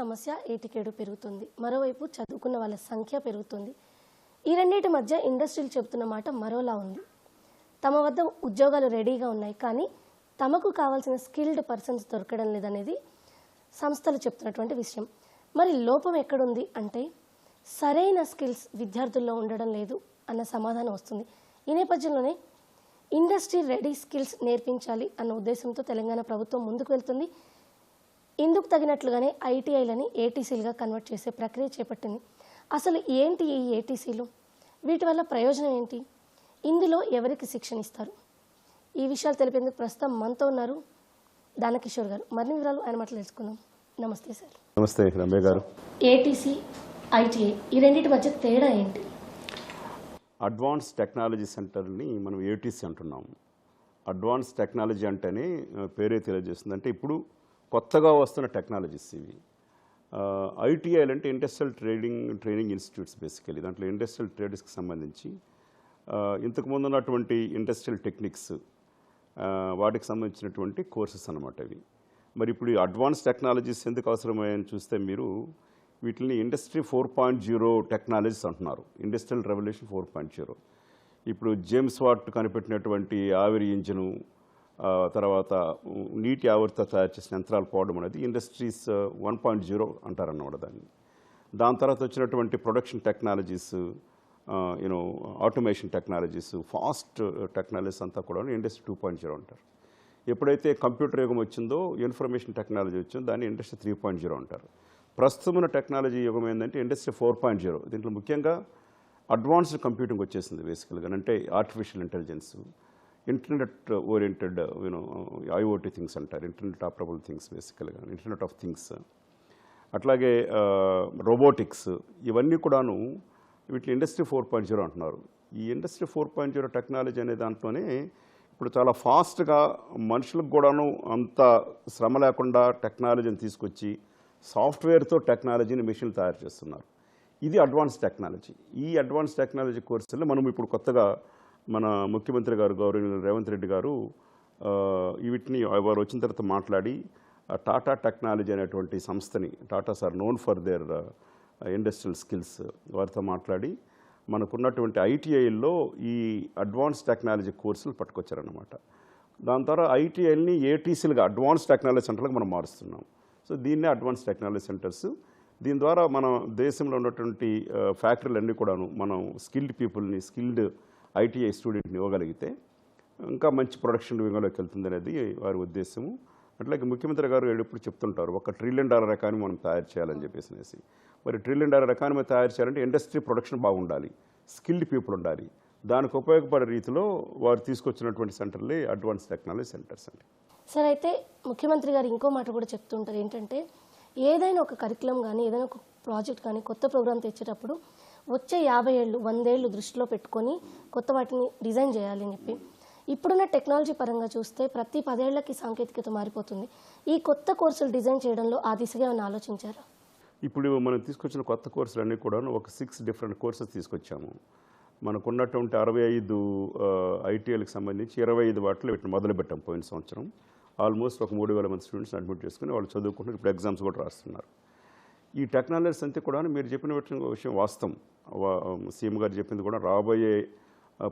సమస్య ఏటికేడు పెరుగుతుంది? మరోవైపు చదువుకున్న వాళ్ళ సంఖ్య పెరుగుతుంది. ఈ రెండింటి మధ్య ఇండస్ట్రీలు చెబుతున్న మాట మరోలా ఉంది. తమ వద్ద ఉద్యోగాలు రెడీగా ఉన్నాయి కానీ తమకు కావాల్సిన స్కిల్డ్ పర్సన్స్ దొరకడం లేదనేది సంస్థలు చెప్తున్నటువంటి విషయం. మరి లోపం ఎక్కడుంది అంటే సరైన స్కిల్స్ విద్యార్థుల్లో ఉండడం లేదు అన్న సమాధానం వస్తుంది. ఈ నేపథ్యంలోనే ఇండస్ట్రీ రెడీ స్కిల్స్ నేర్పించాలి అన్న ఉద్దేశంతో తెలంగాణ ప్రభుత్వం ముందుకు వెళ్తుంది. ఇందుకు తగినట్లుగానే ఐటీఐలని ఏటీసీలుగా కన్వర్ట్ చేసే ప్రక్రియ చేపట్టింది. అసలు ఏంటి ఈ ఏటీసీలు? వీటి వల్ల ప్రయోజనం ఏంటి? ఇందులో ఎవరికి శిక్షణ ఇస్తారు? ఈ విషయాలు తెలిపేందుకు ప్రస్తుతం మనతో ఉన్నారు దానకిషోర్ గారు. మరిన్ని వివరాలు ఆయన మాటలు తెలుసుకుందాం. నమస్తే సార్. నమస్తే రమ్య గారు. ఏటీసీ ఐటీఐ ఈ రెండింటి మధ్య తేడా ఏంటి? అడ్వాన్స్ టెక్నాలజీ సెంటర్ని మనం ఏటీసీ అంటున్నాం. అడ్వాన్స్ టెక్నాలజీ అంటేనే పేరే తెలియజేస్తుంది. అంటే ఇప్పుడు కొత్తగా వస్తున్న టెక్నాలజీస్ ఇవి. ఐటీఐలు అంటే industrial trading training institutes basically. దాంట్లో ఇండస్ట్రియల్ ట్రేడర్స్కి సంబంధించి ఇంతకుముందు ఉన్నటువంటి ఇండస్ట్రియల్ టెక్నిక్స్ వాటికి సంబంధించినటువంటి కోర్సెస్ అన్నమాట ఇవి. మరి ఇప్పుడు ఈ అడ్వాన్స్ టెక్నాలజీస్ ఎందుకు అవసరమయ్యని చూస్తే మీరు వీటిని industry four point zero technologies అంటున్నారు. Industrial revolution four point zero. ఇప్పుడు జేమ్స్ వాట్ కనిపెట్టినటువంటి ఆవిరి ఇంజను తర్వాత నీటి ఆవృత తయారు చేసిన యంత్రాలు పోవడం అనేది ఇండస్ట్రీస్ వన్ పాయింట్ జీరో అంటారన్నమాట దాన్ని. దాని తర్వాత వచ్చినటువంటి production technologies you know automation technologies fast technologies అంతా కూడా ఇండస్ట్రీ టూ పాయింట్ జీరో అంటారు. ఎప్పుడైతే కంప్యూటర్ యుగం వచ్చిందో ఇన్ఫర్మేషన్ టెక్నాలజీ వచ్చిందో దాన్ని ఇండస్ట్రీ త్రీ పాయింట్ జీరో అంటారు. ప్రస్తుతం ఉన్న టెక్నాలజీ యుగం ఏంటంటే ఇండస్ట్రీ ఫోర్ పాయింట్ జీరో. దీంట్లో ముఖ్యంగా అడ్వాన్స్డ్ కంప్యూటింగ్ వచ్చేసింది బేసికల్గా. అంటే artificial intelligence internet oriented you know IoT things అంటారు. ఇంటర్నెట్ ఆపరబుల్ థింగ్స్ బేసికల్గా ఇంటర్నెట్ ఆఫ్ థింగ్స్ అట్లాగే రోబోటిక్స్ ఇవన్నీ కూడాను వీటిని ఇండస్ట్రీ ఫోర్ పాయింట్ జీరో అంటున్నారు. ఈ industry four point zero technology అనే దాంట్లోనే ఇప్పుడు చాలా ఫాస్ట్గా మనుషులకు కూడాను అంత శ్రమ లేకుండా టెక్నాలజీని తీసుకొచ్చి సాఫ్ట్వేర్తో టెక్నాలజీని మిషన్లు తయారు చేస్తున్నారు. ఇది అడ్వాన్స్ టెక్నాలజీ ఈ అడ్వాన్స్ టెక్నాలజీ కోర్సులో మనం ఇప్పుడు కొత్తగా మన ముఖ్యమంత్రి గారు గౌరవనీయులు రేవంత్ రెడ్డి గారు వీటిని వారు వచ్చిన తర్వాత మాట్లాడి టాటా టెక్నాలజీ అనేటువంటి సంస్థని Tatas are known for their industrial skills వారితో మాట్లాడి మనకున్నటువంటి ఐటీఐల్లో ఈ అడ్వాన్స్ టెక్నాలజీ కోర్సులు పట్టుకొచ్చారనమాట దాని ద్వారా ఐటీఐల్ని ఏటీసీలుగా అడ్వాన్స్ టెక్నాలజీ సెంటర్లకు మనం మారుస్తున్నాం. సో దీన్నే అడ్వాన్స్ టెక్నాలజీ సెంటర్స్. దీని ద్వారా మన దేశంలో ఉన్నటువంటి ఫ్యాక్టరీలన్నీ కూడాను మనం స్కిల్డ్ పీపుల్ని స్కిల్డ్ ఐటీఐ స్టూడెంట్ని ఇవ్వగలిగితే ఇంకా మంచి ప్రొడక్షన్ రంగంలోకి వెళ్తుంది అనేది వారి ఉద్దేశము. అట్లాగే ముఖ్యమంత్రి గారు ఎప్పుడు చెప్తుంటారు ఒక ట్రిలియన్ డాలర్ ఎకానమీ మనం తయారు చేయాలని చెప్పేసి మరి ట్రిలియన్ డాలర్ ఎకానమీ తయారు చేయాలంటే ఇండస్ట్రీ ప్రొడక్షన్ బాగుండాలి స్కిల్డ్ పీపుల్ ఉండాలి. దానికి ఉపయోగపడే రీతిలో వారు తీసుకొచ్చినటువంటి సెంటర్లే అడ్వాన్స్ టెక్నాలజీ సెంటర్స్ అండి. సార్ అయితే ముఖ్యమంత్రి గారు ఇంకో మాట కూడా చెప్తుంటారు ఏంటంటే ఏదైనా ఒక కరికులం కానీ ఏదైనా ఒక ప్రాజెక్ట్ కానీ కొత్త ప్రోగ్రామ్ తెచ్చేటప్పుడు వచ్చే యాభై ఏళ్ళు వందేళ్ళు దృష్టిలో పెట్టుకొని కొత్త వాటిని డిజైన్ చేయాలి అని చెప్పి. ఇప్పుడున్న టెక్నాలజీ పరంగా చూస్తే ప్రతి పదేళ్ళకి సాంకేతికత మారిపోతుంది. ఈ కొత్త కోర్సులు డిజైన్ చేయడంలో ఆ దిశగా ఏమైనా ఆలోచించారా? ఇప్పుడు మనం తీసుకొచ్చిన కొత్త కోర్సులు అన్నీ కూడా ఒక సిక్స్ డిఫరెంట్ కోర్సెస్ తీసుకొచ్చాము. మనకున్నటువంటి అరవై ఐదు ఐటీఐలకు సంబంధించి ఇరవై ఐదు వాటిలో వీటిని మొదలుపెట్టాం పోయిన సంవత్సరం. ఆల్మోస్ట్ ఒక మూడు వేల మంది స్టూడెంట్స్ అడ్మిట్ చేసుకుని వాళ్ళు చదువుకుంటున్నారు. ఇప్పుడు ఎగ్జామ్స్ కూడా రాస్తున్నారు. ఈ టెక్నాలజీస్ అంతే కూడా మీరు చెప్పిన విషయం- విషయం వాస్తవం. సీఎం గారు చెప్పింది కూడా రాబోయే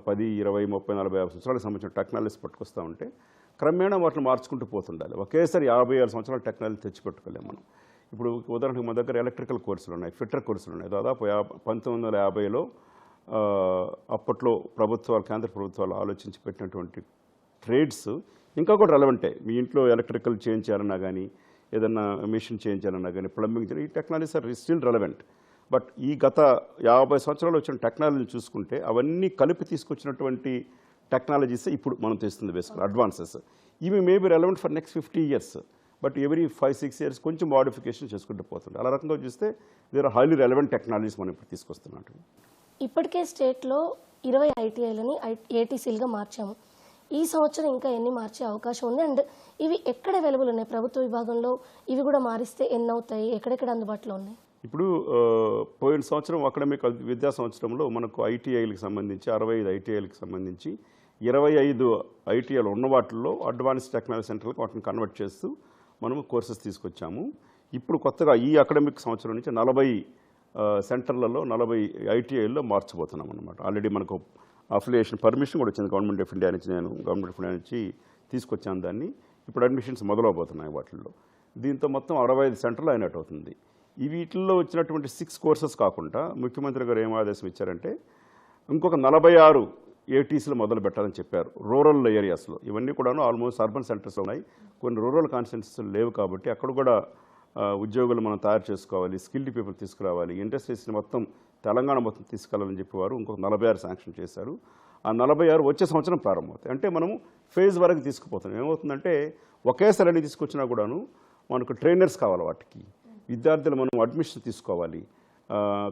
పది ఇరవై ముప్పై నలభై యాభై సంవత్సరాలకు సంబంధించిన టెక్నాలజీస్ పట్టుకొస్తూ ఉంటే క్రమేణా వాటిని మార్చుకుంటూ పోతుండాలి. ఒకేసారి యాభై ఏడు సంవత్సరాల టెక్నాలజీ తెచ్చిపెట్టుకోలేము మనం. ఇప్పుడు ఉదాహరణకు మన దగ్గర ఎలక్ట్రికల్ కోర్సులు ఉన్నాయి ఫిట్టర్ కోర్సులు ఉన్నాయి. దాదాపు యా పంతొమ్మిది వందల యాభైలో అప్పట్లో ప్రభుత్వాలు కేంద్ర ప్రభుత్వాలు ఆలోచించి పెట్టినటువంటి ట్రేడ్స్ ఇంకా కూడా రెలవెంటే మీ ఇంట్లో ఎలక్ట్రికల్ చేంజ్ చేయాలన్నా కానీ ఏదన్నా మిషన్ చేంజ్ కానీ ప్లంబింగ్ చేయాలి ఈ technologies are still relevant but ఈ గత యాభై సంవత్సరాలు వచ్చిన టెక్నాలజీని చూసుకుంటే అవన్నీ కలిపి తీసుకొచ్చినటువంటి టెక్నాలజీస్ ఇప్పుడు మనం తెస్తుంది బేసిక్ అడ్వాన్సెస్ ఇవి maybe relevant for next fifty years but every five six years కొంచెం మోడిఫికేషన్ చేసుకుంటూ పోతుంది. అలా రకంగా చూస్తే there are highly relevant technologies మనం ఇప్పుడు తీసుకొస్తున్నాం ఇప్పటికే స్టేట్లో ఇరవై ఐటీఐలని ఏటీసీలుగా మార్చాము. ఈ సంవత్సరం ఇంకా ఎన్ని మార్చే అవకాశం ఉంది. అండ్ ఇవి ఎక్కడ అవైలబుల్ ఉన్నాయి? ప్రభుత్వ విభాగంలో ఇవి కూడా మారిస్తే ఎన్ని అవుతాయి ఎక్కడెక్కడ అందుబాటులో ఉన్నాయి? ఇప్పుడు పోయిన సంవత్సరం అకాడమిక్ విద్యా సంవత్సరంలో మనకు ఐటీఐలకు సంబంధించి అరవై ఐదు ఐటీఐలకు సంబంధించి ఇరవై ఐదు ఐటీఐలు ఉన్న వాటిల్లో అడ్వాన్స్ టెక్నాలజీ సెంటర్లకు వాటిని కన్వర్ట్ చేస్తూ మనము కోర్సెస్ తీసుకొచ్చాము. ఇప్పుడు కొత్తగా ఈ అకాడమిక్ సంవత్సరం నుంచి నలభై సెంటర్లలో నలభై ఐటీఐల్లో మార్చబోతున్నాం అనమాట ఆల్రెడీ మనకు అఫిలియేషన్ పర్మిషన్ కూడా వచ్చింది గవర్నమెంట్ ఆఫ్ ఇండియా నుంచి నేను గవర్నమెంట్ ఆఫ్ ఇండియా నుంచి తీసుకొచ్చాను దాన్ని. ఇప్పుడు అడ్మిషన్స్ మొదలవబోతున్నాయి వాటిల్లో. దీంతో మొత్తం అరవై ఐదు సెంటర్లు అయినట్టు అవుతుంది. ఈ వీటిల్లో వచ్చినటువంటి సిక్స్ కోర్సెస్ కాకుండా ముఖ్యమంత్రి గారు ఏం ఆదేశం ఇచ్చారంటే ఇంకొక నలభై ఆరు ఏటీసీలు మొదలు పెట్టాలని చెప్పారు. రూరల్ ఏరియాస్లో. ఇవన్నీ కూడాను ఆల్మోస్ట్ అర్బన్ సెంటర్స్ ఉన్నాయి. కొన్ని రూరల్ కాన్స్టిట్యూన్సీలు లేవు కాబట్టి అక్కడ కూడా ఉద్యోగులు మనం తయారు చేసుకోవాలి స్కిల్డ్ పీపుల్ తీసుకురావాలి ఇండస్ట్రీస్ని మొత్తం తెలంగాణ మొత్తం తీసుకెళ్ళాలని చెప్పేవారు. ఇంకొక నలభై ఆరు శాంక్షన్ చేశారు. ఆ నలభై ఆరు వచ్చే సంవత్సరం ప్రారంభమవుతాయి. అంటే మనం ఫేజ్ వరకు తీసుకుపోతున్నాం. ఏమవుతుందంటే ఒకేసారి అన్ని తీసుకొచ్చినా కూడాను మనకు ట్రైనర్స్ కావాలి వాటికి. విద్యార్థులు మనం అడ్మిషన్ తీసుకోవాలి.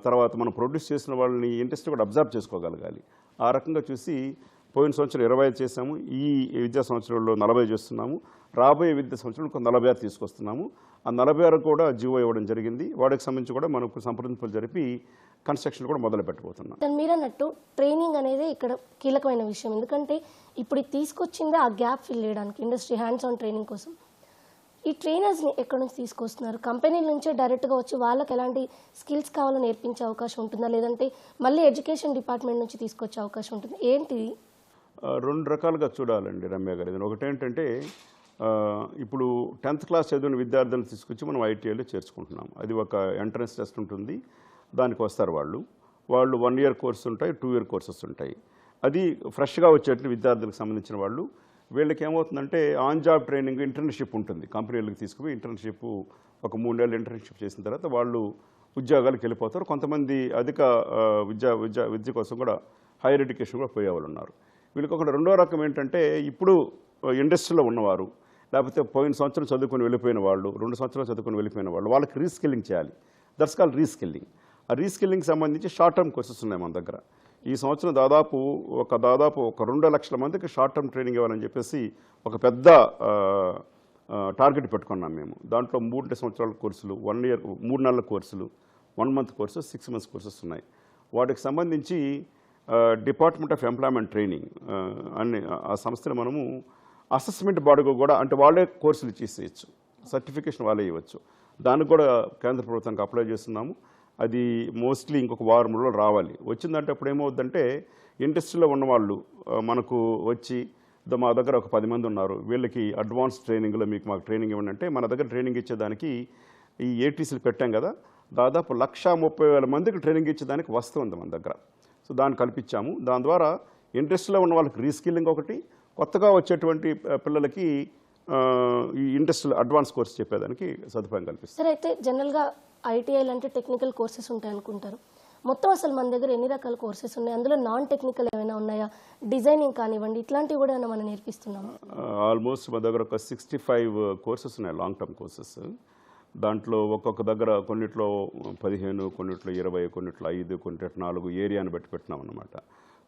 తర్వాత మనం ప్రొడ్యూస్ చేసిన వాళ్ళని ఇంట్రెస్ట్ కూడా అబ్జర్వ్ చేసుకోగలగాలి. ఆ రకంగా చూసి పోయిన సంవత్సరం ఇరవై ఐదు చేసాము ఈ విద్యా సంవత్సరంలో నలభై చేస్తున్నాము. రాబోయే విద్యా సంవత్సరం ఇంకో నలభై ఆరు తీసుకొస్తున్నాము. ఆ నలభై ఆరు కూడా జీవో ఇవ్వడం జరిగింది. వాటికి సంబంధించి కూడా మనకు సంప్రదింపులు జరిపి కన్స్ట్రక్షన్ కూడా మొదలు పెట్టబోతున్నాం. దాని మీరు అన్నట్టు ట్రైనింగ్ అనేది ఇక్కడ కీలకమైన విషయం. ఎందుకంటే ఇప్పుడు తీసుకొచ్చిందే ఆ గ్యాప్ ఫిల్ చేయడానికి ఇండస్ట్రీ హ్యాండ్స్ ఆన్ ట్రైనింగ్ కోసం. ఈ ట్రైనర్స్ని ఎక్కడి నుంచి తీసుకొస్తున్నారు? కంపెనీల నుంచే డైరెక్ట్గా వచ్చి వాళ్ళకి ఎలాంటి స్కిల్స్ కావాలో నేర్పించే అవకాశం ఉంటుందా? లేదంటే మళ్ళీ ఎడ్యుకేషన్ డిపార్ట్మెంట్ నుంచి తీసుకొచ్చే అవకాశం ఉంటుంది? ఏంటిది రెండు రకాలుగా చూడాలండి రమ్య గారు. ఇది ఒకటేంటంటే ఆ, ఇప్పుడు టెన్త్ క్లాస్ చదివిన విద్యార్థులను తీసుకొచ్చి మనం ఐటీఐలో చేర్చుకుంటున్నాం. అది ఒక ఎంట్రన్స్ టెస్ట్ ఉంటుంది. దానికి వస్తారు వాళ్ళు. వాళ్ళు వన్ ఇయర్ కోర్సు ఉంటాయి టూ ఇయర్ కోర్సెస్ ఉంటాయి. అది ఫ్రెష్గా వచ్చేట్లు విద్యార్థులకు సంబంధించిన వాళ్ళు. వీళ్ళకి ఏమవుతుందంటే ఆన్ జాబ్ ట్రైనింగ్ ఇంటర్న్షిప్ ఉంటుంది. కంపెనీలకు తీసుకుపోయి ఇంటర్న్షిప్ ఒక మూడేళ్ళు ఇంటర్న్షిప్ చేసిన తర్వాత వాళ్ళు ఉద్యోగాలకు వెళ్ళిపోతారు. కొంతమంది అధిక విద్యా విద్యా విద్య కోసం కూడా హైయర్ ఎడ్యుకేషన్ కూడా పోయేవాళ్ళు ఉన్నారు. వీళ్ళకి ఒకటి రెండో రకం ఏంటంటే ఇప్పుడు ఇండస్ట్రీలో ఉన్నవారు లేకపోతే పోయిన సంవత్సరం చదువుకొని వెళ్ళిపోయిన వాళ్ళు రెండు సంవత్సరాలు చదువుకొని వెళ్ళిపోయిన వాళ్ళు వాళ్ళకి రీస్కిల్లింగ్ చేయాలి. దట్స్ కాల్ రీస్కిల్లింగ్ ఆ రీస్కిల్లింగ్ సంబంధించి షార్ట్ టర్మ్ కోర్సెస్ ఉన్నాయి మన దగ్గర. ఈ సంవత్సరం దాదాపు ఒక దాదాపు ఒక రెండు లక్షల మందికి షార్ట్ టర్మ్ ట్రైనింగ్ ఇవ్వాలని చెప్పేసి ఒక పెద్ద టార్గెట్ పెట్టుకున్నాం మేము. దాంట్లో మూడు సంవత్సరాల కోర్సులు వన్ ఇయర్ మూడు నెలల కోర్సులు one month courses six months courses ఉన్నాయి. వాటికి సంబంధించి డిపార్ట్మెంట్ ఆఫ్ ఎంప్లాయ్మెంట్ ట్రైనింగ్ అన్ని ఆ సంస్థను మనము అసెస్మెంట్ బాడీకి కూడా అంటే వాళ్ళే కోర్సులు ఇచ్చేసేయచ్చు. సర్టిఫికేషన్ వాళ్ళే ఇవ్వచ్చు. దానికి కూడా కేంద్ర ప్రభుత్వానికి అప్లై చేస్తున్నాము. అది మోస్ట్లీ ఇంకొక వారం రోజులు రావాలి. వచ్చిందంటే అప్పుడు ఏమవుద్దంటే ఇండస్ట్రీలో ఉన్నవాళ్ళు మనకు వచ్చి మా దగ్గర ఒక పది మంది ఉన్నారు. వీళ్ళకి అడ్వాన్స్ ట్రైనింగ్లో మీకు మాకు ట్రైనింగ్ ఇవ్వండి అంటే మన దగ్గర ట్రైనింగ్ ఇచ్చేదానికి ఈ ఏటీసీలు పెట్టాం కదా దాదాపు లక్ష ముప్పై వేల మందికి ట్రైనింగ్ ఇచ్చేదానికి వస్తుంది మన దగ్గర. సో దాన్ని కల్పించాము. దాని ద్వారా ఇండస్ట్రీలో ఉన్న వాళ్ళకి రీస్కిల్లింగ్ ఒకటి కొత్తగా వచ్చేటువంటి పిల్లలకి ఈ ఇండస్ట్రియల్ అడ్వాన్స్ కోర్స్ చెప్పేదానికి సదుపాయం కల్పిస్తారు సరే అయితే జనరల్గా ఐటీఐలు అంటే టెక్నికల్ కోర్సెస్ ఉంటాయి అనుకుంటారు. మొత్తం అసలు మన దగ్గర ఎన్ని రకాల కోర్సెస్ ఉన్నాయి? అందులో నాన్ టెక్నికల్ ఏమైనా ఉన్నాయా? డిజైనింగ్ కానివ్వండి ఇట్లాంటివి కూడా ఏమైనా మనం నేర్పిస్తున్నాము? ఆల్మోస్ట్ uh, మా దగ్గర ఒక సిక్స్టీ ఫైవ్ కోర్సెస్ ఉన్నాయి లాంగ్ టర్మ్ కోర్సెస్ దాంట్లో ఒక్కొక్క దగ్గర కొన్నిట్లో పదిహేను కొన్నిట్లో ఇరవై కొన్నిట్లో ఐదు కొన్నిట్లో నాలుగు ఏరియాను బట్టి పెట్టినాం అనమాట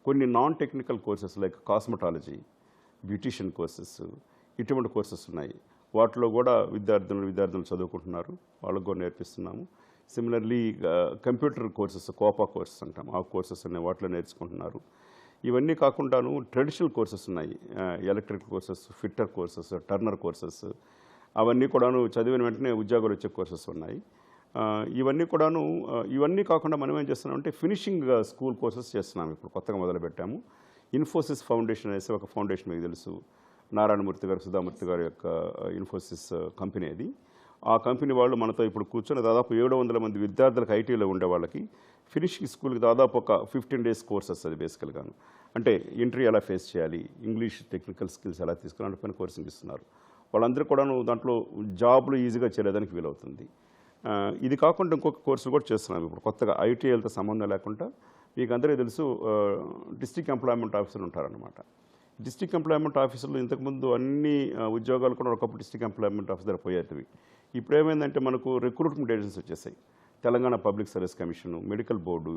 కొన్ని non technical courses like cosmetology beautician courses ఇటువంటి కోర్సెస్ ఉన్నాయి. వాటిలో కూడా విద్యార్థులు విద్యార్థులు చదువుకుంటున్నారు. వాళ్ళకు కూడా నేర్పిస్తున్నాము. Similarly computer courses COPA courses అంటాం. ఆ కోర్సెస్ అనే వాటిలో నేర్చుకుంటున్నారు. ఇవన్నీ కాకుండాను ట్రెడిషనల్ కోర్సెస్ ఉన్నాయి. Electrical courses fitter courses turner courses. అవన్నీ కూడాను చదివిన వెంటనే ఉద్యోగాలు వచ్చే కోర్సెస్ ఉన్నాయి. ఇవన్నీ కూడాను ఇవన్నీ కాకుండా మనం ఏం చేస్తున్నామంటే ఫినిషింగ్ స్కూల్ కోర్సెస్ చేస్తున్నాము ఇప్పుడు కొత్తగా మొదలుపెట్టాము. ఇన్ఫోసిస్ ఫౌండేషన్ అనేసి ఒక ఫౌండేషన్ మీకు తెలుసు. నారాయణమూర్తి గారు సుధామూర్తి గారి యొక్క ఇన్ఫోసిస్ కంపెనీ అది. ఆ కంపెనీ వాళ్ళు మనతో ఇప్పుడు కూర్చొని దాదాపు ఏడు వందల మంది విద్యార్థులకు ఐటీలో ఉండే వాళ్ళకి ఫినిషింగ్ స్కూల్కి దాదాపు ఒక ఫిఫ్టీన్ డేస్ కోర్సెస్ అది బేసికల్గాను అంటే ఇంటర్వ్యూ ఎలా ఫేస్ చేయాలి ఇంగ్లీష్ టెక్నికల్ స్కిల్స్ ఎలా తీసుకుని పైన కోర్సింగ్ ఇస్తున్నారు. వాళ్ళందరూ కూడాను దాంట్లో జాబ్లు ఈజీగా చేయలేదానికి వీలవుతుంది. ఇది కాకుండా ఇంకొక కోర్సు కూడా చేస్తున్నాం ఇప్పుడు. కొత్తగా ఐటీఎల్తో సంబంధం లేకుండా మీకు అందరికీ తెలుసు డిస్ట్రిక్ట్ ఎంప్లాయ్మెంట్ ఆఫీసర్ ఉంటారనమాట డిస్టిక్ ఎంప్లాయ్మెంట్ ఆఫీసర్లు ఇంతకుముందు అన్ని ఉద్యోగాలు కూడా ఒకప్పుడు డిస్టిక్ ఎంప్లాయ్మెంట్ ఆఫీసర్ పోయేటివి. ఇప్పుడు ఏమైందంటే మనకు రిక్రూట్మెంట్ ఏజెన్సీ వచ్చేసాయి. Telangana public service commission medical board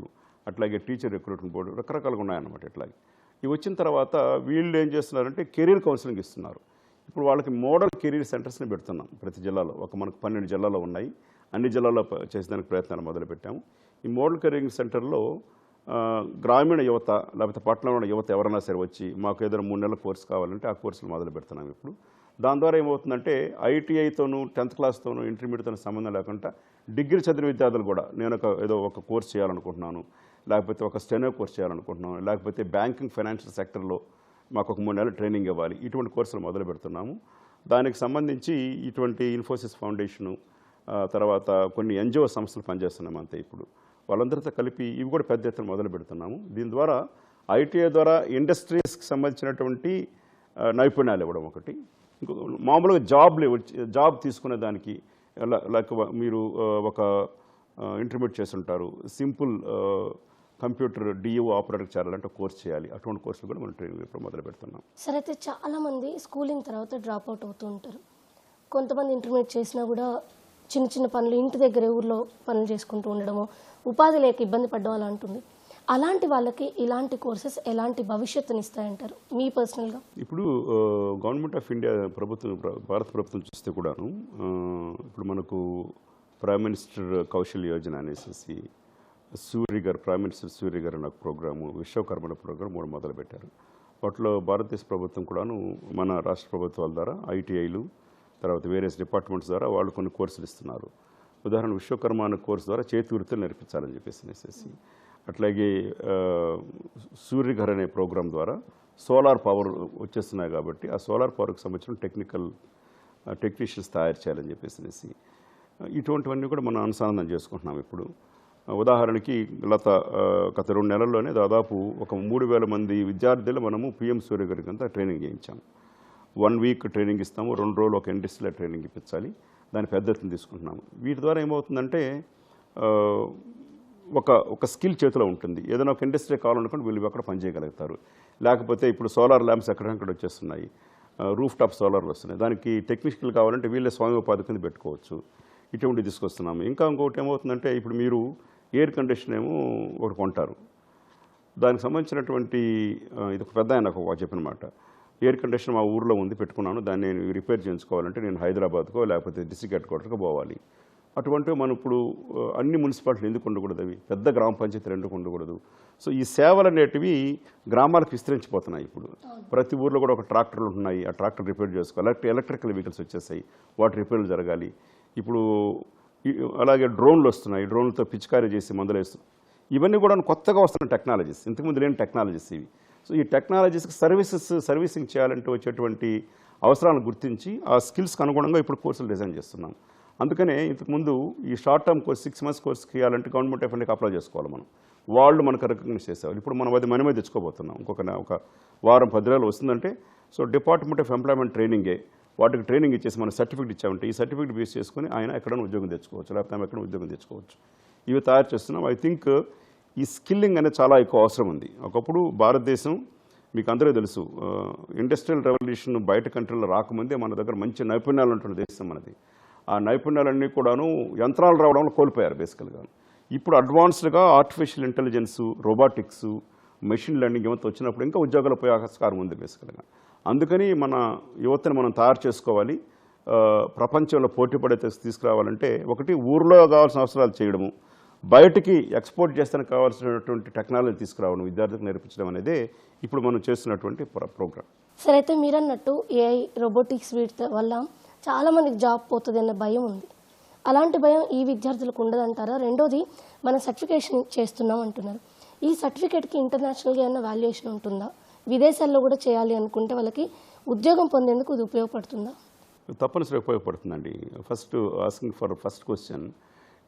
అట్లాగే టీచర్ రిక్రూట్మెంట్ బోర్డు రకరకాలుగా ఉన్నాయన్నమాట ఇట్లాగే. ఇవి వచ్చిన తర్వాత వీళ్ళు ఏం చేస్తున్నారంటే కెరీర్ కౌన్సిలింగ్ ఇస్తున్నారు. ఇప్పుడు వాళ్ళకి మోడల్ కెరీర్ సెంటర్స్ని పెడుతున్నాం ప్రతి జిల్లాలో. ఒక మనకు పన్నెండు జిల్లాలో ఉన్నాయి. అన్ని జిల్లాల్లో చేసేదానికి ప్రయత్నాలు మొదలుపెట్టాము. ఈ మోడల్ కెరీరింగ్ సెంటర్లో గ్రామీణ యువత లేకపోతే పట్టణంలో ఉన్న యువత ఎవరైనా సరే వచ్చి మాకు ఏదైనా మూడు నెలల కోర్సు కావాలంటే ఆ కోర్సులు మొదలు పెడుతున్నాం ఇప్పుడు. దాని ద్వారా ఏమవుతుందంటే ఐటీఐతోనూ టెన్త్ క్లాస్తోనూ ఇంటర్మీడియట్తోనూ సంబంధం లేకుండా డిగ్రీ చదివిన విద్యార్థులు కూడా నేను ఒక ఏదో ఒక కోర్స్ చేయాలనుకుంటున్నాను లేకపోతే ఒక స్టెనో కోర్స్ చేయాలనుకుంటున్నాను లేకపోతే బ్యాంకింగ్ ఫైనాన్షియల్ సెక్టర్లో మాకు ఒక మూడు నెలలు ట్రైనింగ్ ఇవ్వాలి. ఇటువంటి కోర్సులు మొదలు పెడుతున్నాము. దానికి సంబంధించి ఇటువంటి ఇన్ఫోసిస్ ఫౌండేషను తర్వాత కొన్ని ఎన్జిఓ సంస్థలు పనిచేస్తున్నాం అంతే ఇప్పుడు. వాళ్ళందరితో కలిపి ఇవి కూడా పెద్ద ఎత్తున మొదలు పెడుతున్నాము. దీని ద్వారా ఐటీఐ ద్వారా ఇండస్ట్రీస్కి సంబంధించినటువంటి నైపుణ్యాలు ఇవ్వడం ఒకటి. ఇంకో మామూలుగా జాబ్లు జాబ్ తీసుకునే దానికి లైక్ మీరు ఒక ఇంటర్మీడియట్ చేస్తుంటారు. సింపుల్ కంప్యూటర్ డిఓ ఆపరేటర్ చేయాలంటే కోర్స్ చేయాలి. అటువంటి కోర్సులు కూడా మనం ట్రైనింగ్ ఇప్పుడు మొదలు పెడుతున్నాం. సరే అయితే చాలామంది స్కూలింగ్ తర్వాత డ్రాప్ అవుట్ అవుతూ ఉంటారు. కొంతమంది ఇంటర్మీడియట్ చేసినా కూడా చిన్న చిన్న పనులు ఇంటి దగ్గర ఊర్లో పనులు చేసుకుంటూ ఉండడము ఉపాధి లేక ఇబ్బంది పడ్డం అలా అంటుంది. అలాంటి వాళ్ళకి ఇలాంటి కోర్సెస్ ఎలాంటి భవిష్యత్తుని ఇస్తాయంటారు? మీ పర్సనల్గా ఇప్పుడు గవర్నమెంట్ ఆఫ్ ఇండియా ప్రభుత్వం భారత ప్రభుత్వం చూస్తే కూడాను ఇప్పుడు మనకు ప్రైమ్ మినిస్టర్ కౌశల్ యోజన అనేసి సూర్య గారు ప్రైమ్ మినిస్టర్ సూర్య గారు నాకు ప్రోగ్రాము విశ్వకర్మల ప్రోగ్రాం మూడు మొదలుపెట్టారు. వాటిలో భారతదేశ ప్రభుత్వం కూడాను మన రాష్ట్ర ప్రభుత్వాల ద్వారా ఐటీఐలు తర్వాత వేరియస్ డిపార్ట్మెంట్స్ ద్వారా వాళ్ళు కొన్ని కోర్సులు ఇస్తున్నారు. ఉదాహరణ విశ్వకర్మ అనే కోర్సు ద్వారా చేతి వృత్తులు నేర్పించాలని చెప్పేసి అనేసి అట్లాగే సూర్యఘర్ అనే ప్రోగ్రాం ద్వారా సోలార్ పవర్ వచ్చేస్తున్నాయి కాబట్టి ఆ సోలార్ పవర్కి సంబంధించిన టెక్నికల్ టెక్నీషియన్స్ తయారు చేయాలని చెప్పేసి అనేసి. ఇటువంటివన్నీ కూడా మనం అనుసంధానం చేసుకుంటున్నాం ఇప్పుడు. ఉదాహరణకి గత గత రెండు నెలల్లోనే దాదాపు ఒక మూడు వేల మంది విద్యార్థులు మనము పిఎం సూర్య గారికి అంతా ట్రైనింగ్ చేయించాము వన్ వీక్ ట్రైనింగ్ ఇస్తాము రెండు రోజులు ఒక ఇండస్ట్రీలో ట్రైనింగ్ ఇప్పించాలి. దాని పెద్ద ఎత్తున తీసుకుంటున్నాము. వీటి ద్వారా ఏమవుతుందంటే ఒక ఒక స్కిల్ చేతిలో ఉంటుంది. ఏదైనా ఒక ఇండస్ట్రీ కావాలనుకుంటే వీళ్ళు అక్కడ పనిచేయగలుగుతారు లేకపోతే ఇప్పుడు సోలార్ ల్యాంప్స్ ఎక్కడెక్కడ వచ్చేస్తున్నాయి. రూఫ్ టాప్ సోలార్లు వస్తున్నాయి. దానికి టెక్నికల్ కావాలంటే వీళ్ళే స్వామి ఉపాధి కింద పెట్టుకోవచ్చు. ఇటువంటి తీసుకొస్తున్నాము. ఇంకా ఇంకొకటి ఏమవుతుందంటే ఇప్పుడు మీరు ఎయిర్ కండిషన్ ఏమో ఒకటి కొంటారు. దానికి సంబంధించినటువంటి ఇది ఒక పెద్ద ఆయన ఒక చెప్పిన మాట. ఎయిర్ కండిషన్ మా ఊర్లో ఉంది పెట్టుకున్నాను. దాన్ని నేను రిపేర్ చేయించుకోవాలంటే నేను హైదరాబాద్కో లేకపోతే డిస్ట్రిక్ట్ హెడ్ క్వార్టర్కో పోవాలి. అటువంటివి మనం ఇప్పుడు అన్ని మున్సిపాలిటీలు ఎందుకు ఉండకూడదు అవి? పెద్ద గ్రామ పంచాయతీలు ఎందుకు ఉండకూడదు? సో ఈ సేవలు అనేటివి గ్రామాలకు విస్తరించిపోతున్నాయి ఇప్పుడు. ప్రతి ఊర్లో కూడా ఒక ట్రాక్టర్లు ఉన్నాయి ఆ ట్రాక్టర్ రిపేర్ చేసుకోవాలి. ఎలక్ట్రి ఎలక్ట్రికల్ వెహికల్స్ వచ్చేసాయి. వాటి రిపేర్లు జరగాలి. ఇప్పుడు అలాగే డ్రోన్లు వస్తున్నాయి. డ్రోన్లతో పిచికారీ చేసి మందులు వేస్తు ఇవన్నీ కూడా కొత్తగా వస్తున్న టెక్నాలజీస్. ఇంతకుముందు లేని టెక్నాలజీస్ ఇవి. సో ఈ టెక్నాలజీస్కి సర్వీసెస్ సర్వీసింగ్ చేయాలంటే వచ్చేటువంటి అవసరాలను గుర్తించి ఆ స్కిల్స్కి అనుగుణంగా ఇప్పుడు కోర్సులు డిజైన్ చేస్తున్నాం. అందుకనే ఇంతకుముందు ఈ short term course six months course చేయాలంటే గవర్నమెంట్ ఆఫ్ ఇండియాకి అప్లై చేసుకోవాలి మనం. వాళ్ళు మనకు రికగ్నైజ్ చేసేవాళ్ళు. ఇప్పుడు మనం అది మనమే తెచ్చుకోబోతున్నాం. ఇంకొక ఒక వారం పది రోజులు వస్తుందంటే సో డిపార్ట్మెంట్ ఆఫ్ ఎంప్లాయ్మెంట్ ట్రైనింగే. వాటికి ట్రైనింగ్ ఇచ్చేసి మనం సర్టిఫికేట్ ఇచ్చామంటే ఈ సర్టిఫికేట్ బేస్ చేసుకుని ఆయన ఎక్కడైనా ఉద్యోగం తెచ్చుకోవచ్చు. లేకపోతే ఆమె ఎక్కడ ఉద్యోగం తెచ్చుకోవచ్చు. ఇవి తయారు చేస్తున్నాం. ఐ థింక్ ఈ స్కిల్లింగ్ అనేది చాలా ఎక్కువ అవసరం ఉంది. ఒకప్పుడు భారతదేశం మీకు అందరూ తెలుసు ఇండస్ట్రియల్ రెవల్యూషన్ బయట కంట్రీలో రాకముందే మన దగ్గర మంచి నైపుణ్యాలు ఉంటున్న దేశం మనది. ఆ నైపుణ్యాలన్నీ కూడాను యంత్రాలు రావడంలో కోల్పోయారు బేసికల్గా ఇప్పుడు అడ్వాన్స్డ్గా artificial intelligence robotics machine learning ఏమంతా వచ్చినప్పుడు ఇంకా ఉద్యోగాలు పోయే ఆస్కారం ఉంది బేసికల్గా అందుకని మన యువతను మనం తయారు చేసుకోవాలి. ప్రపంచంలో పోటీ పడే తీసుకురావాలంటే ఒకటి ఊర్లో కావాల్సిన అవసరాలు చేయడము బయటికి ఎక్స్పోర్ట్ చేస్తానికి కావాల్సినటువంటి టెక్నాలజీ తీసుకురావడం విద్యార్థులకు నేర్పించడం అనేది ఇప్పుడు మనం చేస్తున్నటువంటి ప్ర- ప్రోగ్రామ్ సరే అయితే మీరన్నట్టు ఏఐ రోబోటిక్స్ వీటి వల్ల చాలా మందికి జాబ్ పోతుంది అన్న భయం ఉంది. అలాంటి భయం ఈ విద్యార్థులకు ఉండదంటారా? రెండోది మన సర్టిఫికేషన్ చేస్తున్నాం అంటున్నారు. ఈ సర్టిఫికేట్కి ఇంటర్నేషనల్గా ఏమైనా వాల్యుయేషన్ ఉంటుందా? విదేశాల్లో కూడా చేయాలి అనుకుంటే వాళ్ళకి ఉద్యోగం పొందేందుకు ఇది ఉపయోగపడుతుందా? తప్పనిసరిగా ఉపయోగపడుతుందండి. First asking for first question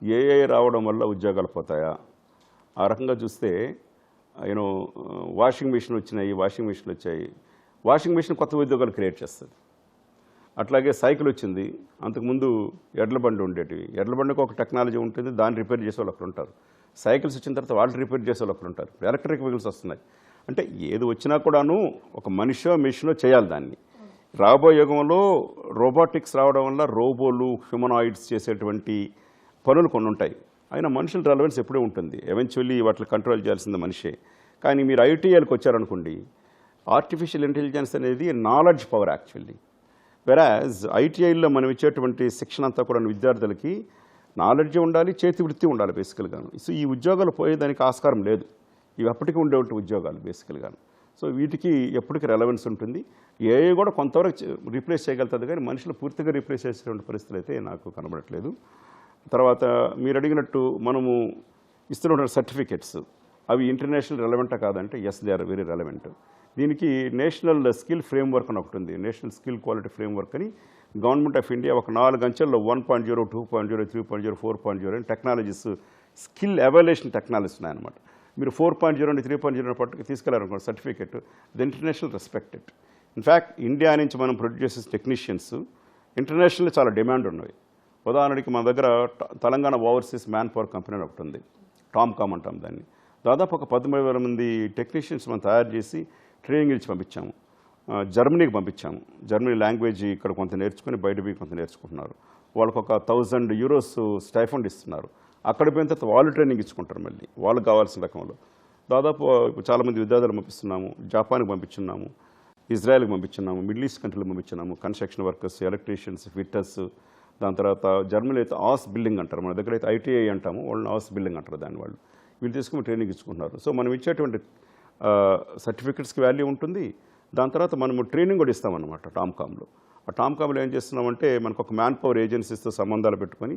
AI రావడం వల్ల ఉద్యోగాలు పోతాయా? ఆ రకంగా చూస్తే యూనో వాషింగ్ మిషన్ వచ్చినాయి వాషింగ్ మిషన్లు వచ్చాయి. వాషింగ్ మిషన్ కొత్త ఉద్యోగాలు క్రియేట్ చేస్తుంది. అట్లాగే సైకిల్ వచ్చింది. అంతకుముందు ఎడ్ల బండి ఉండేటివి ఎడ్ల బండికి ఒక టెక్నాలజీ ఉంటుంది దాన్ని రిపేర్ చేసే వాళ్ళు ఒకరు ఉంటారు. సైకిల్స్ వచ్చిన తర్వాత వాళ్ళు రిపేర్ చేసే వాళ్ళు ఒకరు ఉంటారు. ఎలక్ట్రిక్ వెహికల్స్ వస్తున్నాయి. అంటే ఏది వచ్చినా కూడాను ఒక మనిషో మిషనో చేయాలి దాన్ని. రాబోయే యుగంలో రోబోటిక్స్ రావడం వల్ల రోబోలు హ్యూమనాయిడ్స్ చేసేటువంటి పనులు కొన్ని ఉంటాయి. అయినా మనుషుల రెలవెన్స్ ఎప్పుడూ ఉంటుంది. ఎవెన్చువల్లీ వాటిని కంట్రోల్ చేయాల్సింది మనిషే. కానీ మీరు ఐటీఐలకు వచ్చారనుకోండి ఆర్టిఫిషియల్ ఇంటెలిజెన్స్ అనేది నాలెడ్జ్ పవర్ యాక్చువల్లీ వెరాజ్ ఐటీఐలో మనం ఇచ్చేటువంటి శిక్షణ అంతా కూడా విద్యార్థులకి నాలెడ్జ్ ఉండాలి చేతి వృత్తి ఉండాలి బేసికల్గాను సో ఈ ఉద్యోగాలు పోయేదానికి ఆస్కారం లేదు. ఇవి అప్పటికి ఉండేటువంటి ఉద్యోగాలు బేసికల్గాను సో వీటికి ఎప్పటికీ రెలవెన్స్ ఉంటుంది. ఏఐ కూడా కొంతవరకు రీప్లేస్ చేయగలుగుతుంది. కానీ మనుషులు పూర్తిగా రీప్లేస్ చేసేటువంటి పరిస్థితులు అయితే నాకు కనబడట్లేదు. తర్వాత మీరు అడిగినట్టు మనము ఇస్తున్న సర్టిఫికెట్స్ అవి ఇంటర్నేషనల్ రెలవెంటా కాదంటే yes they are very relevant దీనికి నేషనల్ స్కిల్ ఫ్రేమ్వర్క్ అని ఒకటి ఉంది. నేషనల్ స్కిల్ క్వాలిటీ ఫ్రేమ్వర్క్ అని గవర్నమెంట్ ఆఫ్ ఇండియా ఒక నాలుగు అంచెల్లో one point zero two point zero three point zero four point zero technologies skill అవైలేషన్ technologies ఉన్నాయన్నమాట. మీరు four point zero three point zero పట్టుకు తీసుకెళ్ళారనుకోండి certificate the international respected. In fact India నుంచి మనం produce చేసే technicians international చాలా demand ఉన్నాయి ఉదాహరణకి మన దగ్గర Telangana overseas man power company అని ఒకటి ఉంది. టామ్కామ్ అంటాం దాన్ని. దాదాపు ఒక పదమూడు వేల మంది టెక్నీషియన్స్ మనం తయారు చేసి ట్రైనింగ్ ఇచ్చి పంపించాము. జర్మనీకి పంపించాము. జర్మనీ లాంగ్వేజ్ ఇక్కడ కొంత నేర్చుకుని బయట కొంత నేర్చుకుంటున్నారు. వాళ్ళకు ఒక థౌజండ్ యూరోస్ స్టైఫండ్ ఇస్తున్నారు. అక్కడ పోయిన తర్వాత వాళ్ళు ట్రైనింగ్ ఇచ్చుకుంటారు మళ్ళీ. వాళ్ళకి కావాల్సిన రకంలో. దాదాపు చాలామంది విద్యార్థులు పంపిస్తున్నాము. జపాన్కి పంపించున్నాము. ఇజ్రాయెల్కి పంపించున్నాము. మిడిల్ ఈస్ట్ కంట్రీలకు పంపించున్నాము. కన్స్ట్రక్షన్ వర్కర్స్ ఎలక్ట్రీషియన్స్ ఫిట్టర్స్ దాని తర్వాత జర్మనీలో అయితే ఆస్ బిల్డింగ్ అంటారు. మన దగ్గర అయితే ఐటీఐ అంటాము వాళ్ళని ఆస్ బిల్డింగ్ అంటారు దాని వాళ్ళు. వీళ్ళు తీసుకుని ట్రైనింగ్ ఇచ్చుకుంటున్నారు. సో మనం ఇచ్చేటువంటి సర్టిఫికెట్స్కి వాల్యూ ఉంటుంది. దాని తర్వాత మనము ట్రైనింగ్ కూడా ఇస్తామన్నమాట టామ్కామ్లో. ఆ టామ్కామ్లో ఏం చేస్తున్నామంటే మనకు ఒక మ్యాన్ పవర్ ఏజెన్సీస్తో సంబంధాలు పెట్టుకొని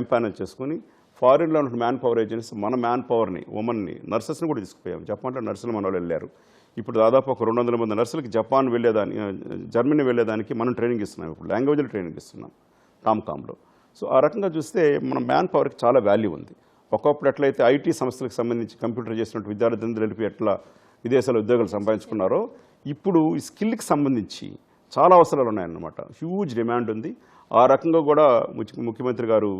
ఎంపానల్ చేసుకొని ఫారిన్లో ఉన్న మ్యాన్ పవర్ ఏజెన్సీ మన మ్యాన్ పవర్ని ఉమెన్ని నర్సెస్ని కూడా తీసుకుపోయాం. జపాన్లో నర్సులు మన వాళ్ళు వెళ్ళారు. ఇప్పుడు దాదాపు ఒక రెండు వందల మంది నర్సులకి జపాన్ వెళ్ళేదాని జర్మనీ వెళ్ళేదానికి మనం ట్రైనింగ్ ఇస్తున్నాం. ఇప్పుడు లాంగ్వేజ్లో ట్రైనింగ్ ఇస్తున్నాం. టామ్కామ్లో సో ఆ రకంగా చూస్తే మన మ్యాన్ పవర్కి చాలా వాల్యూ ఉంది. ఒకప్పుడు ఎట్లయితే ఐటీ సంస్థలకు సంబంధించి కంప్యూటర్ చేసినట్టు విద్యార్థులందరూ వెళ్ళిపోయి ఎట్లా విదేశాల్లో ఉద్యోగాలు సంపాదించుకున్నారో ఇప్పుడు ఈ స్కిల్కి సంబంధించి చాలా అవసరాలు ఉన్నాయన్నమాట. హ్యూజ్ డిమాండ్ ఉంది. ఆ రకంగా కూడా ముఖ్యమంత్రి గారు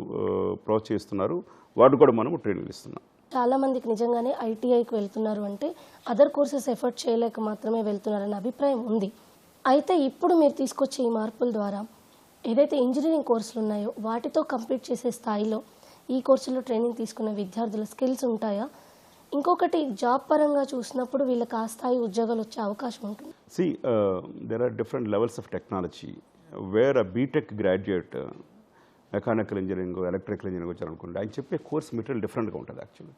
ప్రోత్సహిస్తున్నారు. వాటి కూడా మనము ట్రైనింగ్ ఇస్తున్నాం. చాలా మందికి నిజంగానే ఐటీఐకి వెళ్తున్నారు అంటే అదర్ కోర్సెస్ ఎఫర్ట్ చేయలేక మాత్రమే వెళ్తున్నారనే అభిప్రాయం ఉంది. అయితే ఇప్పుడు మీరు తీసుకొచ్చే ఈ మార్పుల ద్వారా ఏదైతే ఇంజనీరింగ్ కోర్సులు ఉన్నాయో వాటితో కంప్లీట్ చేసే స్థాయిలో ఈ కోర్సులో ట్రైనింగ్ తీసుకున్న విద్యార్థుల స్కిల్స్ ఉంటాయా? ఇంకొకటి జాబ్ పరంగా చూసినప్పుడు వీళ్ళకి ఆ స్థాయి ఉద్యోగాలు వచ్చే అవకాశం ఉంటుంది. See there are different levels of technology where a BTech graduate mechanical engineering electrical engineering వచ్చారనుకోండి ఆయన చెప్పే కోర్స్ మెటీరియల్ డిఫరెంట్గా ఉంటుంది యాక్చువల్లీ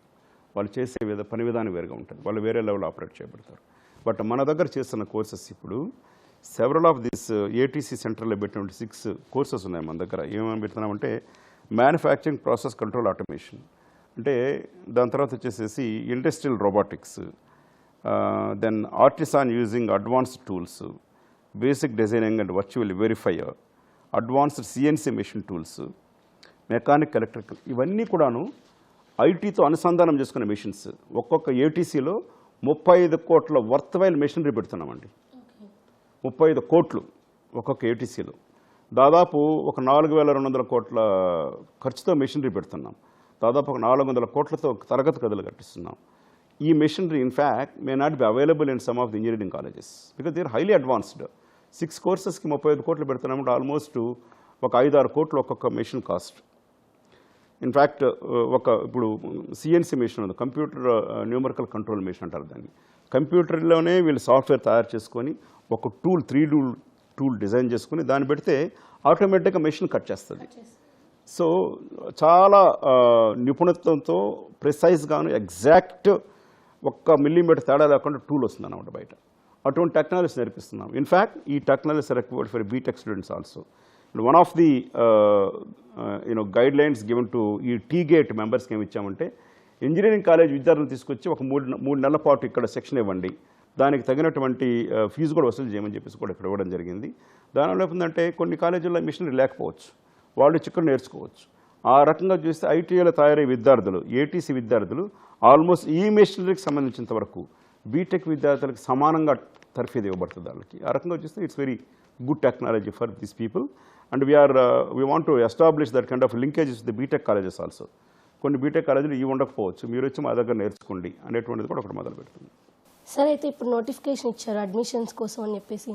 వాళ్ళు చేసే విధ పని విధానం వేరుగా ఉంటుంది. వాళ్ళు వేరే లెవెల్ ఆపరేట్ చేయబడతారు. బట్ మన దగ్గర చేస్తున్న కోర్సెస్ ఇప్పుడు సెవరల్ ఆఫ్ దిస్ ఏటీసీ సెంటర్లో పెట్టినటువంటి సిక్స్ కోర్సెస్ ఉన్నాయి మన దగ్గర. ఏమేమి పెడుతున్నామంటే మ్యానుఫ్యాక్చరింగ్ ప్రాసెస్ కంట్రోల్ ఆటోమేషన్ అంటే దాని తర్వాత వచ్చేసేసి industrial robotics then artisan using advanced tools basic designing and virtual verifier advanced CNC machine tools mechanic electrical ఇవన్నీ కూడాను ఐటీతో అనుసంధానం చేసుకునే మెషిన్స్ ఒక్కొక్క ఏటీసీలో ముప్పై ఐదు కోట్ల వర్త్వైల్ మెషినరీ పెడుతున్నామండి. ముప్పై ఐదు కోట్లు ఒక్కొక్క ఏటీసీలో దాదాపు ఒక నాలుగు వేల రెండు వందల కోట్ల ఖర్చుతో మెషినరీ పెడుతున్నాం. దాదాపు ఒక నాలుగు వందల కోట్లతో తరగతి గదులు కట్టిస్తున్నాం. ఈ machinery in fact may not be available in some of the engineering colleges because they are highly advanced six కోర్సెస్కి ముప్పై ఐదు కోట్లు పెడుతున్నామంటే ఆల్మోస్ట్ ఒక ఐదు ఆరు కోట్లు ఒక్కొక్క మెషిన్ కాస్ట్ ఇన్ఫ్యాక్ట్ ఒక ఇప్పుడు సిఎన్సి మెషిన్ ఉంది. కంప్యూటర్ న్యూమరికల్ కంట్రోల్ మెషిన్ అంటారు దాన్ని. కంప్యూటర్లోనే వీళ్ళు సాఫ్ట్వేర్ తయారు చేసుకొని ఒక tool three tool tool design చేసుకొని దాన్ని పెడితే ఆటోమేటిక్గా మెషిన్ కట్ చేస్తుంది. సో చాలా నిపుణత్వంతో ప్రిసైజ్గాను ఎగ్జాక్ట్ ఒక్క మిల్లీమీటర్ తేడా లేకుండా టూల్ వస్తుంది అన్నమాట బయట. అటువంటి టెక్నాలజీస్ నేర్పిస్తున్నాం. ఇన్ఫ్యాక్ట్ ఈ technologies required for BTech students also one of the you know guideline given to ఈ టీ గేట్ మెంబర్స్కి ఏమి ఇచ్చామంటే ఇంజనీరింగ్ కాలేజ్ విద్యార్థులను తీసుకొచ్చి ఒక మూడు మూడు నెలల పాటు ఇక్కడ సెక్షన్ ఇవ్వండి. దానికి తగినటువంటి ఫీజు కూడా వసూలు చేయమని చెప్పేసి కూడా ఇక్కడ ఇవ్వడం జరిగింది. దానివల్ల ఏముందంటే కొన్ని కాలేజీల్లో మిషనరీ లేకపోవచ్చు. వాళ్ళు చిక్కులు నేర్చుకోవచ్చు. ఆ రకంగా చూస్తే ఐటీఐలో తయారయ్యే విద్యార్థులు ఏటీసీ విద్యార్థులు ఆల్మోస్ట్ ఈ మిషనరీకి సంబంధించినంత వరకు బీటెక్ విద్యార్థులకు సమానంగా తర్ఫీదు ఇవ్వబడుతుంది వాళ్ళకి. ఆ రకంగా చూస్తే it's very good technology for these people and we are we want to establish that kind of linkages the BTech colleges also కొన్ని బీటెక్ కాలేజీలు ఇవి ఉండకపోవచ్చు. మీరు వచ్చి మా దగ్గర నేర్చుకోండి అనేటువంటిది కూడా ఒకటి మొదలు పెడుతుంది సరే అయితే ఇప్పుడు నోటిఫికేషన్ ఇచ్చారు అడ్మిషన్స్ కోసం అని చెప్పేసి.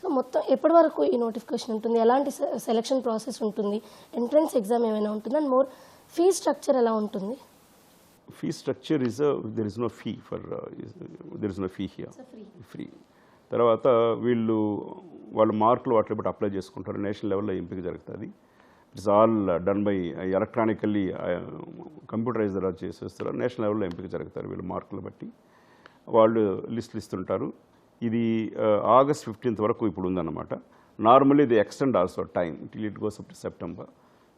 సో మొత్తం ఎప్పటి వరకు ఈ నోటిఫికేషన్ ఉంటుంది? ఎలాంటి సెలక్షన్ ప్రాసెస్ ఉంటుంది? ఎంట్రన్స్ ఎగ్జామ్ ఏమైనా ఉంటుంది? అండ్ మోర్ ఫీ స్ట్రక్చర్ ఎలా ఉంటుంది? Fee structure is there is no fee for there is no fee here free తర్వాత వీళ్ళు వాళ్ళ మార్కులు వాటిని బట్టి అప్లై చేసుకుంటారు. నేషనల్ లెవెల్లో ఎంపిక జరుగుతుంది. It's all done by electronically computerize ద్వారా చేసేస్తారు. నేషనల్ లెవెల్లో ఎంపిక జరుగుతారు వీళ్ళు మార్కులు బట్టి. వాళ్ళు లిస్టులు ఇస్తుంటారు ఇది ఆగస్ట్ ఫిఫ్టీన్త్ వరకు ఇప్పుడు ఉందన్నమాట నార్మల్లీ ఇది extend also time till it goes up to September.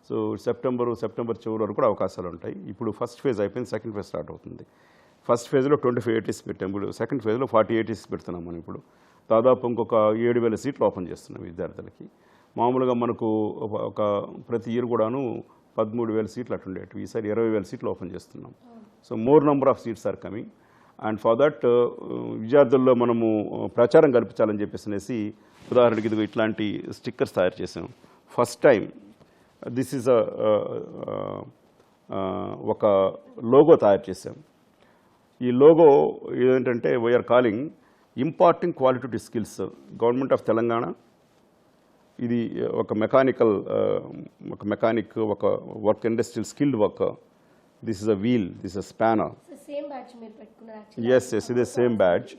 So September September చివరి వరకు కూడా అవకాశాలు ఉంటాయి ఇప్పుడు ఫస్ట్ ఫేజ్ అయిపోయింది సెకండ్ ఫేజ్ స్టార్ట్ అవుతుంది. ఫస్ట్ ఫేజ్లో ట్వంటీ ఫైవ్ ఎయిటీస్ పెట్టాం. ఇప్పుడు సెకండ్ ఫేజ్లో ఫార్టీ ఎయిటీస్ పెడుతున్నాం మనం ఇప్పుడు. దాదాపు ఇంకొక ఏడు వేల సీట్లు ఓపెన్ చేస్తున్నాం విద్యార్థులకి. మామూలుగా మనకు ఒక- ఒక ప్రతి ఇయర్ కూడాను పదమూడు వేల సీట్లు అటుండేవి ఈసారి ఇరవై వేల సీట్లు ఓపెన్ చేస్తున్నాం. So more number of seats are coming. And for that విద్యార్థుల్లో మనము uh, ప్రచారం కల్పించాలని చెప్పేసి అనేసి ఉదాహరణకి ఇది ఇట్లాంటి స్టిక్కర్స్ తయారు చేసాం ఫస్ట్ టైం దిస్ ఈజ్ ఒక లోగో తయారు చేసాం ఈ లోగో ఏంటంటే we're calling imparting quality skills government of Telangana ఇది ఒక మెకానికల్ uh, ఒక మెకానిక్ ఒక work industrial skilled work this is a wheel this is spanner batch yes yes ఇదే సేమ్ బ్యాడ్జ్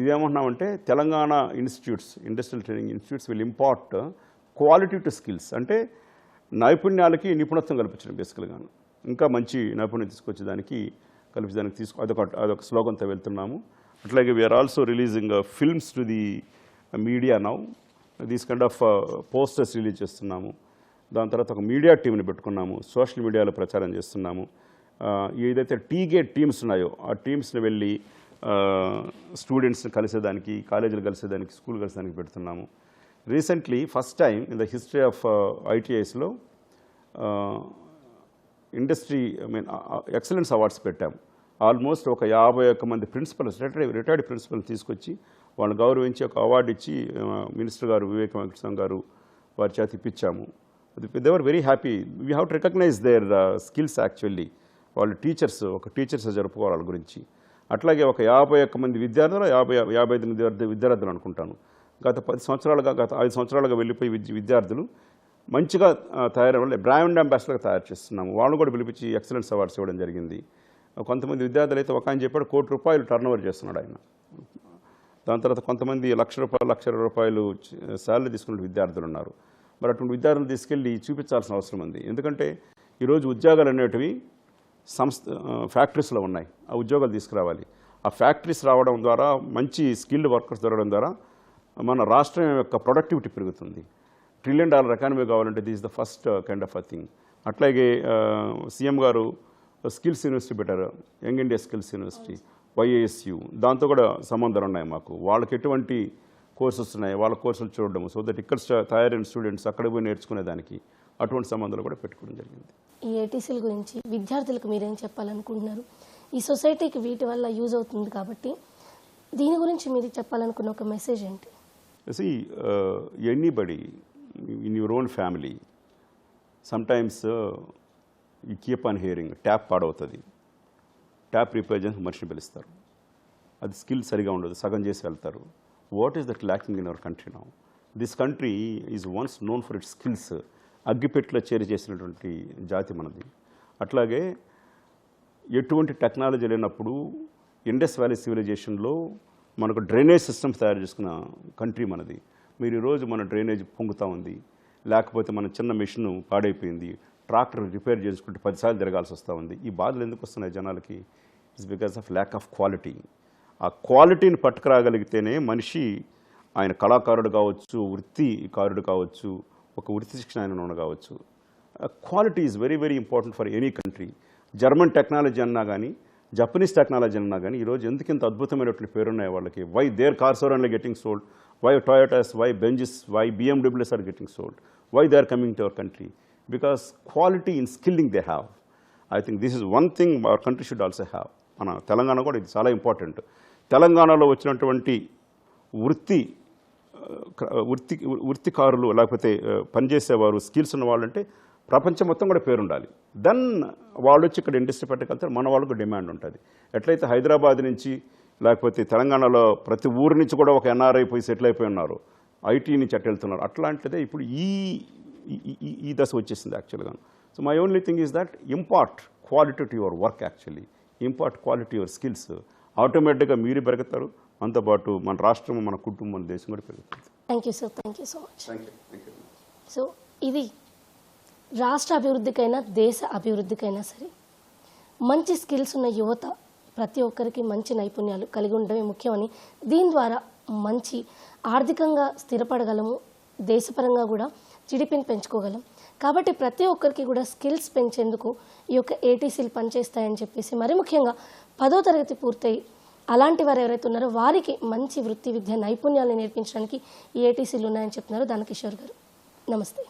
ఇది ఏమంటున్నామంటే Telangana institutes industrial training institutes will impart quality to skills అంటే నైపుణ్యాలకి నిపుణత్వం కల్పించడం బేసికల్గా ఇంకా మంచి నైపుణ్యం తీసుకొచ్చేదానికి కల్పించడానికి తీసుకు అదొక అదొక స్లోగన్తో వెళ్తున్నాము. అట్లాగే we're also releasing films to the media now these kind of posters release చేస్తున్నాము. దాని తర్వాత ఒక మీడియా టీంని పెట్టుకున్నాము. సోషల్ మీడియాలో ప్రచారం చేస్తున్నాము. ఏదైతే టీ గేట్ టీమ్స్ ఉన్నాయో ఆ టీమ్స్ని వెళ్ళి స్టూడెంట్స్ని కలిసేదానికి కాలేజీలు కలిసేదానికి స్కూల్ కలిసేదానికి పెడుతున్నాము. Recently first time in the history of ఐటీఐస్లో industry I mean excellence awards పెట్టాము ఆల్మోస్ట్ ఒక యాభై ఒక్క మంది ప్రిన్సిపల్స్ రిటైర్డ్ రిటైర్డ్ ప్రిన్సిపల్ తీసుకొచ్చి వాళ్ళని గౌరవించి ఒక అవార్డు ఇచ్చి మినిస్టర్ గారు వివేక వెంకటస్వామి గారు వారి చేత ఇప్పించాము. They were very happy we have to recognize their skills actually వాళ్ళు టీచర్స్ ఒక టీచర్స్ జరుపుకోవాలి వాళ్ళ గురించి. అట్లాగే ఒక యాభై ఒక్క మంది విద్యార్థులు యాభై యాభై ఐదు మంది విద్యార్థులు అనుకుంటాను. గత పది సంవత్సరాలుగా గత ఐదు సంవత్సరాలుగా వెళ్ళిపోయి విద్యార్థులు మంచిగా తయారు వాళ్ళు బ్రాండ్ అంబాసిడర్గా తయారు చేస్తున్నాము. వాళ్ళని కూడా పిలిపించి ఎక్సలెన్స్ అవార్డ్స్ ఇవ్వడం జరిగింది. కొంతమంది విద్యార్థులు అయితే ఒక ఆయన చెప్పాడు కోటి రూపాయలు టర్న్ ఓవర్ చేస్తున్నాడు ఆయన. దాని తర్వాత కొంతమంది లక్ష రూపాయలు లక్ష రూపాయలు శాలరీ తీసుకున్న విద్యార్థులు ఉన్నారు. మరి అటువంటి విద్యార్థులను తీసుకెళ్ళి చూపించాల్సిన అవసరం ఉంది. ఎందుకంటే ఈరోజు ఉద్యోగాలు అనేటివి సంస్థ ఫ్యాక్టరీస్లో ఉన్నాయి. ఆ ఉద్యోగాలు తీసుకురావాలి. ఆ ఫ్యాక్టరీస్ రావడం ద్వారా మంచి స్కిల్డ్ వర్కర్స్ దొరకడం ద్వారా మన రాష్ట్రం యొక్క ప్రొడక్టివిటీ పెరుగుతుంది. ట్రిలియన్ డాలర్ ఎకానమీ కావాలంటే this the first kind of a thing అట్లాగే సీఎం గారు స్కిల్స్ యూనివర్సిటీ పెట్టారు. Young India skills university YASU దాంతో కూడా సంబంధాలు ఉన్నాయి మాకు. వాళ్ళకి ఎటువంటి కోర్సెస్ ఉన్నాయి? వాళ్ళ కోర్సులు చూడడం సో దట్ ఇక్కడ తయారైన స్టూడెంట్స్ అక్కడ పోయి నేర్చుకునేదానికి. అటువంటి సంబంధాలు కూడా పెట్టుకోవడం జరిగింది. ఈ ఏటీసీల గురించి విద్యార్థులకు మీరేం చెప్పాలనుకుంటున్నారు? ఈ సొసైటీకి వీటి వల్ల యూజ్ అవుతుంది కాబట్టి దీని గురించి మీరు చెప్పాలనుకున్న ఒక మెసేజ్ ఏంటి? See anybody in your own family sometimes ఈ కీప్ ఆన్ హియరింగ్ ట్యాప్ పాడవుతుంది. ట్యాప్ రిపేర్ చేసి మనిషిని పిలుస్తారు. అది స్కిల్ సరిగా ఉండదు సగం చేసి వెళ్తారు. What is that lacking in our country now this country is once known for it skills అగ్గిపెట్టులో చేరి చేసినటువంటి జాతి మనది. అట్లాగే ఎటువంటి టెక్నాలజీ లేనప్పుడు ఇండస్ వ్యాలీ సివిలైజేషన్లో మనకు డ్రైనేజ్ సిస్టమ్స్ తయారు చేసుకున్న కంట్రీ మనది. మీరు ఈరోజు మన డ్రైనేజ్ పొంగుతూ ఉంది. లేకపోతే మన చిన్న మిషన్ పాడైపోయింది. ట్రాక్టర్ రిపేర్ చేసుకుంటే పదిసార్లు తిరగాల్సి వస్తూ ఉంది. ఈ బాధలు ఎందుకు వస్తున్నాయి జనాలకి? It's because of lack of quality ఆ క్వాలిటీని పట్టుకురాగలిగితేనే మనిషి ఆయన కళాకారుడు కావచ్చు వృత్తికారుడు కావచ్చు ఒక వృత్తి శిక్షణ ఆయన ఉన్న కావచ్చు. Quality is very very important for any country German technology అన్నా కానీ జపనీస్ టెక్నాలజీ అన్నా కానీ ఈరోజు ఎందుకు ఇంత అద్భుతమైనటువంటి పేరున్నాయి వాళ్ళకి? Why their cars are and getting sold why Toyotas why Benzes why BMWs are getting sold why they are coming to our country because quality in skilling they have I think this is one thing our country should also have మన తెలంగాణ కూడా ఇది చాలా important తెలంగాణలో వచ్చినటువంటి వృత్తి వృత్తి వృత్తికారులు లేకపోతే పనిచేసేవారు స్కిల్స్ ఉన్న వాళ్ళంటే ప్రపంచం మొత్తం కూడా పేరుండాలి. దెన్ వాళ్ళు వచ్చి ఇక్కడ ఇండస్ట్రీ పెట్టగలుగుతారు మన వాళ్ళకు డిమాండ్ ఉంటుంది. ఎట్లయితే హైదరాబాద్ నుంచి లేకపోతే తెలంగాణలో ప్రతి ఊరు నుంచి కూడా ఒక ఎన్ఆర్ఐ పోయి సెటిల్ అయిపోయి ఉన్నారు. ఐటీ నుంచి అట్ట వెళ్తున్నారు. అట్లాంటిదే ఇప్పుడు ఈ ఈ- ఈ- ఈ దశ వచ్చేసింది యాక్చువల్గా. So my only thing is that impart quality to your work actually. Impart quality your skills. ఆటోమేటిక్గా మీరు పెరుగుతారు. అంతపాటు మన రాష్ట్రం మన కుటుంబం దేశం కూడా పెరుగుతుంది. Thank you sir thank you so much so ఇది రాష్ట్ర అభివృద్ధికైనా దేశ అభివృద్ధికైనా సరే మంచి స్కిల్స్ ఉన్న యువత ప్రతి ఒక్కరికి మంచి నైపుణ్యాలు కలిగి ఉండడమే ముఖ్యమని దీని ద్వారా మంచి ఆర్థికంగా స్థిరపడగలము దేశపరంగా కూడా జీడిపిని పెంచుకోగలం. కాబట్టి ప్రతి ఒక్కరికి కూడా స్కిల్స్ పెంచేందుకు ఈ యొక్క ఏటీసీలు పనిచేస్తాయని చెప్పేసి మరి ముఖ్యంగా పదో తరగతి పూర్తయి అలాంటి వారు ఎవరైతే ఉన్నారో వారికి మంచి వృత్తి విద్య నైపుణ్యాలను నేర్పించడానికి ఏటీసీలు ఉన్నాయని చెప్తున్నారు దానకిషోర్ గారు. నమస్తే.